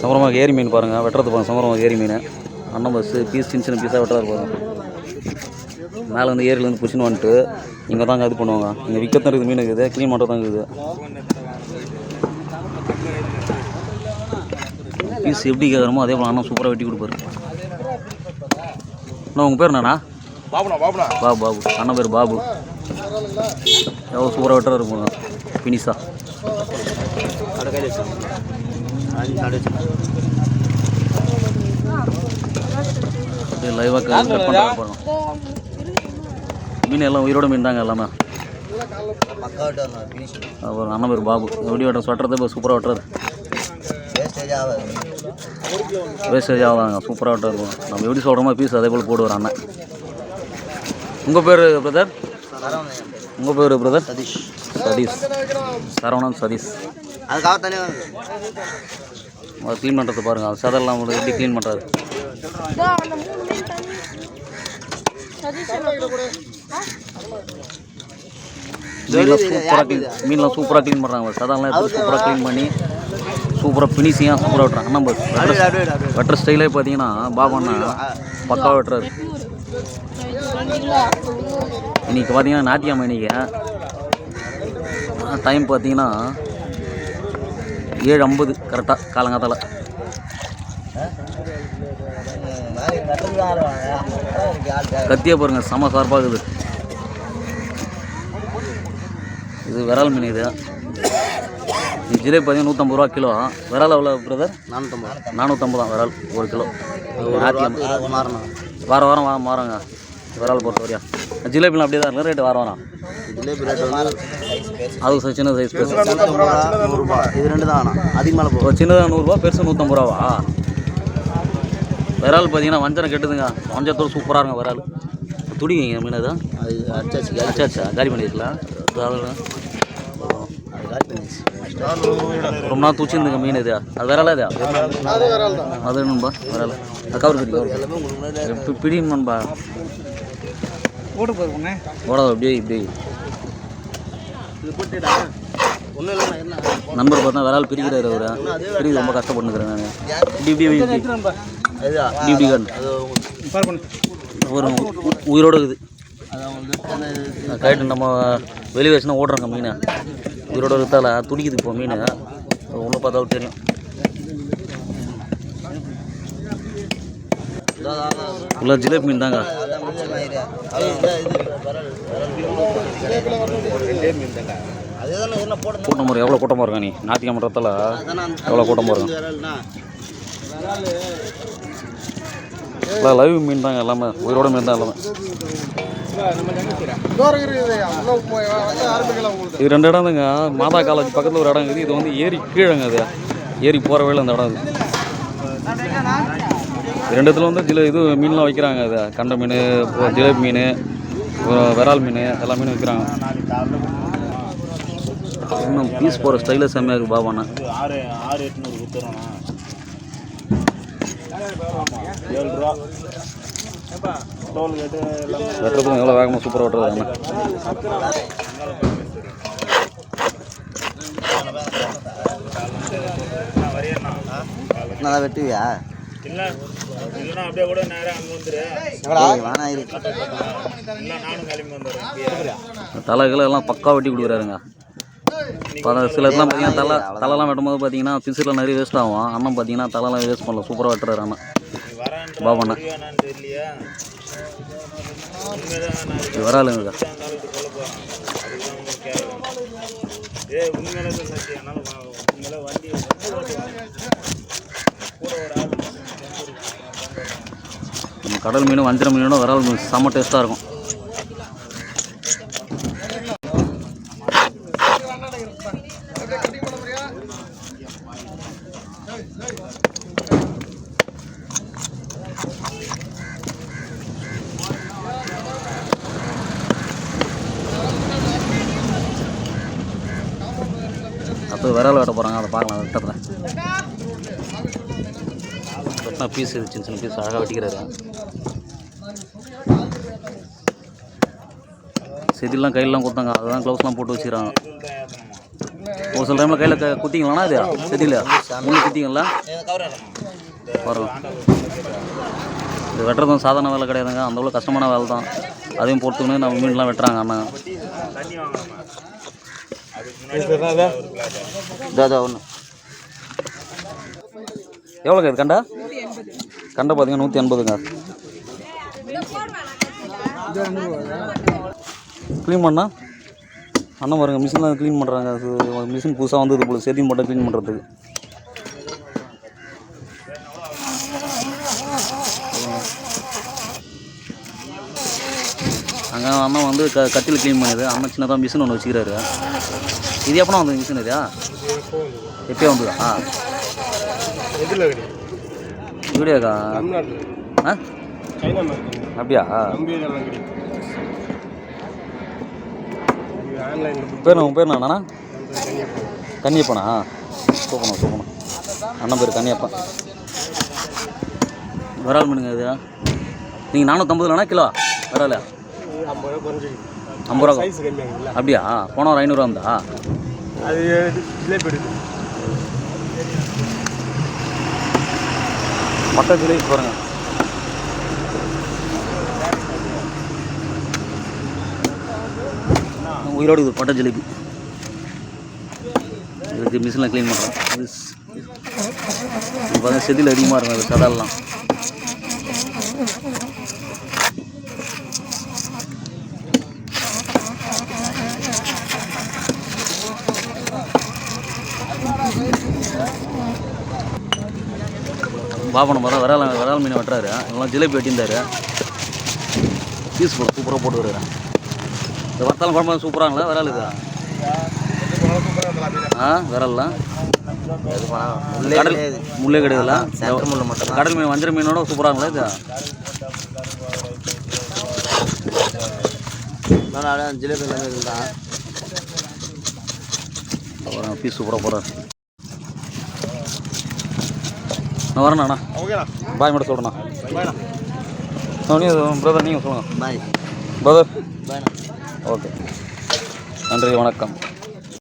சமரமாக ஏரி மீன் பாருங்கள் வெட்டுறது பாருங்க. சமரமாக ஏரி மீன். அண்ணன் பஸ்ஸு பீஸ் சின்ன சின்ன பீஸாக வெட்டுறாரு பாருங்க. மேலே வந்து ஏரியிலேருந்து புஷின்னு வந்துட்டு இங்கே தாங்க இது பண்ணுவாங்க. இங்கே விற்கத்தான் இருக்குது மீன் இருக்குது. க்ளீன் பண்ணுறது தான் இருக்குது. பீஸ் எப்படி கேட்குறமோ அதே போல் அண்ணன் சூப்பராக வெட்டி கொடுப்பாரு. அண்ணா உங்கள் பேர் என்னண்ணா? பாபுண்ணா பாபுண்ணா. பாபு பாபு. அண்ணன் பேர் பாபு. எவ்வளோ சூப்பராக வெட்டுறாரு போங்க ஃபினிஷா கடை கையில் வச்சு அஞ்சு கடை வச்சு அப்படியே லைவாக கட் பண்ணுறாங்க பாருங்க மீன் எல்லாம் உயிரோட மீன் தாங்க எல்லாமே. பக்காவிட்டு அப்புறம் அண்ணன் பேர் பாபு. எப்படி வெட்டுற வெட்டுறது இப்போ சூப்பராக வெட்டுறாரு வேஸ்டேஜ் ஆகாது சூப்பராக வெட்டுறாரு நம்ம எப்படி சொல்கிறோமோ பீஸ் அதே போல் போடுவார் அண்ணன். உங்கள் பேர் பிரதர் உங்கள் பேர் பிரதர் சதீஷ். சதீஷ். சரவணன் சதீஷ். அதுக்காக தனியாக வந்து அவர் க்ளீன் பண்ணுறது பாருங்கள் அது சதெல்லாம் வந்து எப்படி க்ளீன் பண்ணுறாரு மீன்லாம் சூப்பராக க்ளீன் மீன்லாம் சூப்பராக க்ளீன் பண்ணுறாங்க சதெல்லாம் எடுத்து சூப்பராக க்ளீன் பண்ணி சூப்பராக ஃபினிஷிங்காக சூப்பராக வெட்டுறாங்க. நம்ம வெட்டுற ஸ்டைலே பார்த்தீங்கன்னா பாபாண்ணா பக்காவாக வெட்டுறாரு. இன்னைக்கு பார்த்தீங்கன்னா ஞாயிற்றுக்கிழமை இன்னைக்கு. டைம் பார்த்தீங்கன்னா ஏழு ஐம்பது கரெக்டாக காலங்காத்தால. கத்தியே பாருங்க செம சார்பாக இருக்குது. இது விரால் மீன் இது. இது பார்த்தீங்கன்னா நூற்றம்பது ரூபா கிலோ. விரால் எவ்வளோ பிரதர் நானூற்றம்பது நானூற்றம்பது தான் விரால் ஒரு கிலோ. வாரம் வாரம் வாரம் மாறங்க. விரால் பொறுத்த வரையா? ஜிலேபிலாம் அப்படியே தான் இருக்கு. ரேட்டு வாரம் வாரம். ஜிலேபி ரேட் வந்து அது ச- சின்ன சைஸ் பெருசு. நூறுரூபா இது ரெண்டு தான் அதிகமாக போகும். சின்னதாக நூறுரூவா பெருசு நூற்றம்பது ரூபாவா? விரால் பார்த்தீங்கன்னா வஞ்சரம் கெட்டுதுங்க. வஞ்சத்தோடு சூப்பராக இருக்கும் விரால். துடிங்க மீன் அது? அடிச்சாச்சு அச்சா காலி பண்ணிருக்கலாம் ரொம்ப நாள் தூச்சிருந்துங்க மீன் இது. அது விராலா இது. அது என்னன்பா விரால் கவர் கட்டி கவர் எல்லாமே உங்களுக்கு பிடியும் நண்பா. ஓடாது அப்படியே இப்படி இது நண்பர் பார்த்தா விரால் பிரிக்கிறாரு அவர். பிரிக்க ரொம்ப கஷ்டப்பட்டுக்கிறேன் நான். இப்படி இப்படி இப்படி இப்படி. இதுதா இப்படி இப்படி ஒரு உ- இருக்குது. அது நம்ம வெளியே வச்சுன்னா ஓடுறாங்க மீனை. உயிரோட இருக்கிறதால துடிக்குது இப்போ மீன். உள்ள பார்த்தாலும் தெரியும். உள்ள ஜிலேபி மீன் தாங்க கூட்டம் போகிற எவ்வளோ கூட்டமாக இருக்கா நீ? ஞாயிற்றுக்கிழமை மன்றத்தில் எவ்வளோ கூட்டமாக இருக்கும் விரல்னா லைவ் மீன் தாங்க எல்லாமே. உயிரோட மீன் தான் எல்லாமே. இது ரெண்டு இடம் தாங்க மாதா காலேஜ் பக்கத்தில் ஒரு இடம் இருக்குது. இது வந்து ஏரி கீழங்க அது. ஏரி போகிற வேலை அந்த இடம் இது ரெண்டு இடத்துல வந்து ஜில இது மீன்லாம் வைக்கிறாங்க அது. கண்ட மீன் இப்போ ஜிலேபி மீன் விரால் மீன் எல்லா மீனும் விற்கிறாங்க இன்னும் பீஸ் போகிற ஸ்டைலில் செம்மையாக இருக்குது பாபாண்ணா. ஆறு ஆறு எட்நூறு ஏழு ரூபா வெட்டுறதுக்கும் எவ்வளோ வேகமாக சூப்பராக வெட்டுறது அண்ணா தான் வெட்டுவியா? தலைகளை எல்லாம் பக்கா வெட்டி கொடுக்குறாருங்க. பல சில இதெல்லாம் பார்த்தீங்கன்னா தலை தலைலாம் வெட்டும்போது பார்த்தீங்கன்னா பிசுலாம் நிறைய வேஸ்ட் ஆகும். அண்ணன் பார்த்தீங்கன்னா தலைலாம் வேஸ்ட் பண்ணல. சூப்பராக வெட்டுறாரு அண்ணன். பாபண்ணா வேணான்னு நம்ம கடல் மீன் வஞ்சிர மீனோட வரால் மீன் செம்ம டேஸ்ட்டாக இருக்கும். அப்போ விரால் வெட்ட போகிறாங்க அதை பார்க்கலாம் வெட்டத்தில் வெட்டினா பீஸ் சின்ன சின்ன பீஸ் அழகாக வெட்டிக்கிறாரு. செதிலாம் கையிலலாம் கொடுத்தாங்க. அதெல்லாம் க்ளவுஸ்லாம் போட்டு வச்சுக்கிறாங்க. ஒரு சில டைமில் கையில் க குத்திங்களாண்ணா இது செடியில் முள்ளு குத்திங்களா பரவாயில்ல இது வெட்டுறதும் சாதாரண வேலை கிடையாதுங்க. அந்த அவ்வளோ கஷ்டமான வேலை தான் அதையும் பொறுத்துக்கணும் நம்ம மீன்லாம் வெட்டுறாங்க அண்ணா தாதா ஒன்று எவ்வளோங்க இது கண்டா? கண்டை பார்த்தீங்க நூற்றி எண்பதுங்க. க்ளீன் பண்ணா? அண்ணன் பாருங்க மிஷின் தான் க்ளீன் பண்ணுறாங்க அது மிஷின் புதுசாக வந்தது போல செதியும் மட்டும் க்ளீன் பண்ணுறதுக்கு அங்கே அண்ணன் வந்து க கத்தியில் க்ளீன் பண்ணுது அண்ணன் சின்னதாக மிஷின் ஒன்று வச்சுக்கிறாரு. இது எப்போ வந்தது மிஷின் இதா? எப்பயோ வந்ததா? ஆ. வீடியோக்கா ஆ? அப்படியா? பேர் உன் பேர் என்னண்ணா கன்னியப்பனா. சூப்பணும் சூப்பணும் அண்ணன் பேர் கன்னியப்பன். விரால் மீனுங்க இது. நீங்கள் நானூற்றம்பதுலண்ணா கிலோ? விரால் ஐம்பது ரூபா குறைஞ்சிருக்கு ஐம்பது ரூபா சைஸ் கம்மியாகுதுல்ல அப்படியா? போன ஒரு ஐநூறுவா இருந்தா அது ஜிலேபி எடுக்குது மட்டை ஜிலேபி பாருங்க. உயிரோடு இது பட்டை ஜிலேபி. இதுக்கு மிஷினில் க்ளீன் பண்ணுறோம் இது ஸ்- இது பார்த்தா செதில் அதிகமாக இருக்கும் அது சதெல்லாம். பாப்பனை பார்த்தா விரால் விரால் மீன் வெட்டுறாரு. இவங்களாம் ஜிலேபி வெட்டியிருந்தாரு. பீஸ் போட சூப்பராக போட்டு வருவாரு. இந்த வர்த்தாலம் குழம்பு சூப்பராங்களா விரால் இது? ஆ விரால்லாம் கடல் முள்ளே கிடையாதுல கடல் மீன் வஞ்சர மீனோட சூப்பராங்களா இது? ஜிலேபி எல்லாமே பீஸ் சூப்பராக போடுறாரு. நான் வரேண்ணா ஓகேண்ணா. பாய் மட்டும் சொல்கிறேண்ணா நீங்கள் பிரதர் நீங்கள் சொல்லுங்கள் பாய். பிரதர் பாய்ண்ணா. ஓகே நன்றி வணக்கம்.